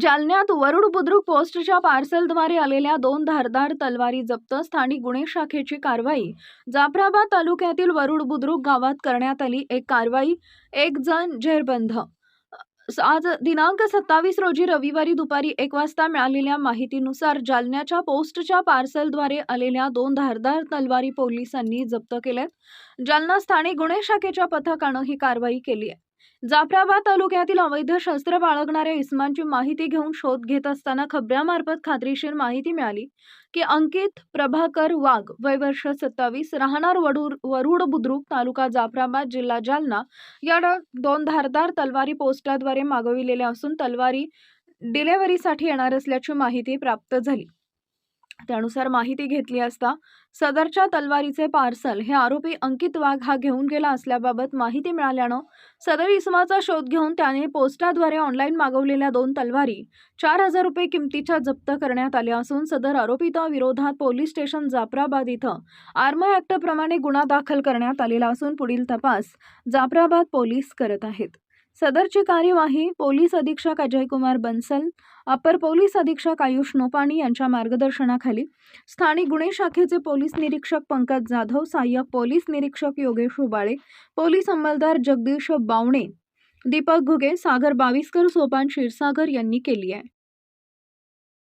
जालन्यात वरुड बुद्रुक पोस्टच्या पार्सलद्वारे आलेल्या दोन धारदार तलवारी जप्त स्थानिक गुन्हे शाखेची कारवाई. जाफराबाद तालुक्यातील वरुड बुद्रुक गावात करण्यात आली एक कारवाई एक जण जेरबंद. आज दिनांक सत्तावीस रोजी रविवारी दुपारी एक वाजता मिळालेल्या माहितीनुसार जालन्याच्या पोस्टच्या पार्सलद्वारे आलेल्या दोन धारदार तलवारी पोलिसांनी जप्त केल्यात. जालना स्थानिक गुन्हे शाखेच्या पथकानं ही कारवाई केली आहे. जाफराबाद तालुक्यातील अवैध शस्त्र बाळगणाऱ्या इस्मांची माहिती घेऊन शोध घेत असताना खबऱ्यामार्फत खात्रीशीर माहिती मिळाली की अंकित प्रभाकर वाघ वय वर्ष सत्तावीस राहणार वडूर वरुड बुद्रुक तालुका जाफराबाद जिल्हा जालना या दोन धारदार तलवारी पोस्टाद्वारे मागविलेल्या असून तलवारी डिलेव्हरीसाठी येणार असल्याची माहिती प्राप्त झाली. त्यानुसार माहिती घेतली असता सदरच्या तलवारीचे पार्सल हे आरोपी अंकित वाघ हा घेऊन गेला असल्याबाबत माहिती मिळाल्यानं सदर इसमाचा शोध घेऊन त्याने पोस्टाद्वारे ऑनलाईन मागवलेल्या दोन तलवारी चार हजार रुपये किमतीच्या जप्त करण्यात आल्या असून सदर आरोपीता विरोधात पोलीस स्टेशन जाफराबाद इथं आर्म ऍक्टप्रमाणे गुन्हा दाखल करण्यात आलेला असून पुढील तपास जाफराबाद पोलीस करत आहेत. सदरची कार्यवाही पोलीस अधीक्षक अजयकुमार बन्सल अपर पोलीस अधीक्षक आयुष नोपाणी यांच्या मार्गदर्शनाखाली स्थानिक गुन्हे शाखेचे पोलीस निरीक्षक पंकज जाधव सहाय्यक पोलीस निरीक्षक योगेश उबाळे पोलीस अंमलदार जगदीश बावणे दीपक घुगे सागर बाविस्कर सोपान क्षीरसागर यांनी केली आहे.